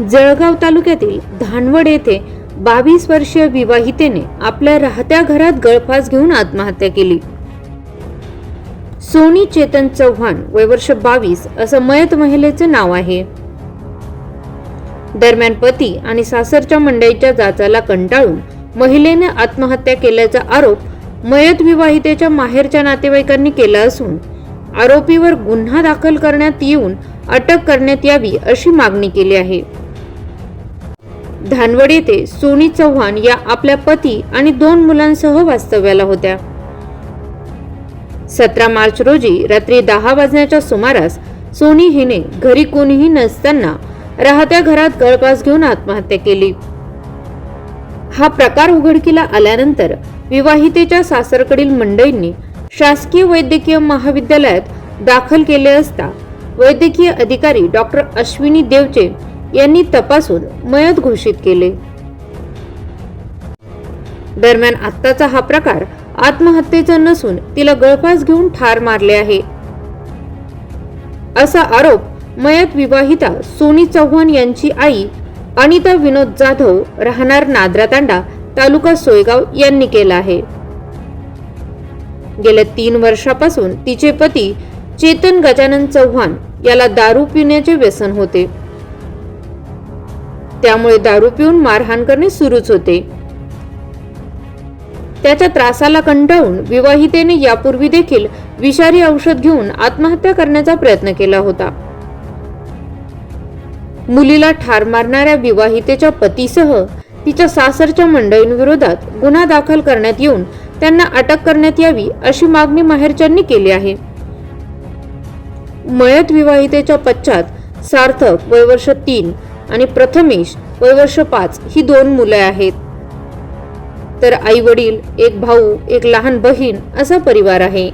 जळगाव तालुक्यातील धानवड येथे बावीस वर्षीय विवाहितेने आपल्या राहत्या घरात गळफास घेऊन आत्महत्या केली. सोनी चेतन चव्हाण वय वर्ष बावीस असं मयत महिलेचं नाव आहे. दरम्यान पती आणि सासरच्या मंडईच्या जाचाला कंटाळून महिलेने आत्महत्या केल्याचा आरोप मयत विवाहितेच्या माहेरच्या नातेवाईकांनी केला असून आरोपीवर गुन्हा दाखल करण्यात येऊन अटक करण्यात यावी अशी मागणी केली आहे. धानवड येथे सोनी चव्हाण या आपल्या पती आणि दोन मुलांसह वास्तव्याला होत्या. सतरा मार्च रोजी रात्री दहा वाजण्याच्या सुमारास सोनी हिने घरी कोणीही नसताना राहत्या घरात गळपास घेऊन आत्महत्या केली. हा प्रकार उघडकीला आल्यानंतर विवाहितेच्या सासरकडील मंडळींनी शासकीय वैद्यकीय महाविद्यालयात दाखल केले असता वैद्यकीय अधिकारी डॉक्टर अश्विनी देवचे यांनी तपासून मयत घोषित केले. दरम्यान आत्ताचा हा प्रकार आत्महत्येचा नसून तिला गळफास घेऊन ठार मारले आहे. असा आरोप मयत विवाहिता सोनी चव्हाण यांची आई अनिता विनोद जाधव राहणार नादरातांडा तालुका सोयगाव यांनी केला आहे. गेल्या तीन वर्षापासून तिचे पती चेतन गजानन चव्हाण याला दारू पिण्याचे व्यसन होते. त्यामुळे दारू पिऊन मारहाण करणे सुरूच होते. त्याच्या त्रासाला कंटाळून विवाहितेने यापूर्वी देखील विषारी औषध घेऊन आत्महत्या करण्याचा प्रयत्न केला होता. मुलीला ठार मारणाऱ्या विवाहितेच्या पतीसह तिच्या सासरच्या मंडळींविरोधात गुन्हा दाखल करण्यात येऊन त्यांना अटक करण्यात यावी अशी मागणी माहेरच्यांनी केली आहे. मयत विवाहितेच्या पश्चात सार्थक वयवर्ष तीन आणि प्रथमेश वयवर्ष पाच ही दोन मुले आहेत. तर आई वडील एक भाऊ एक लहान बहीण असा परिवार आहे.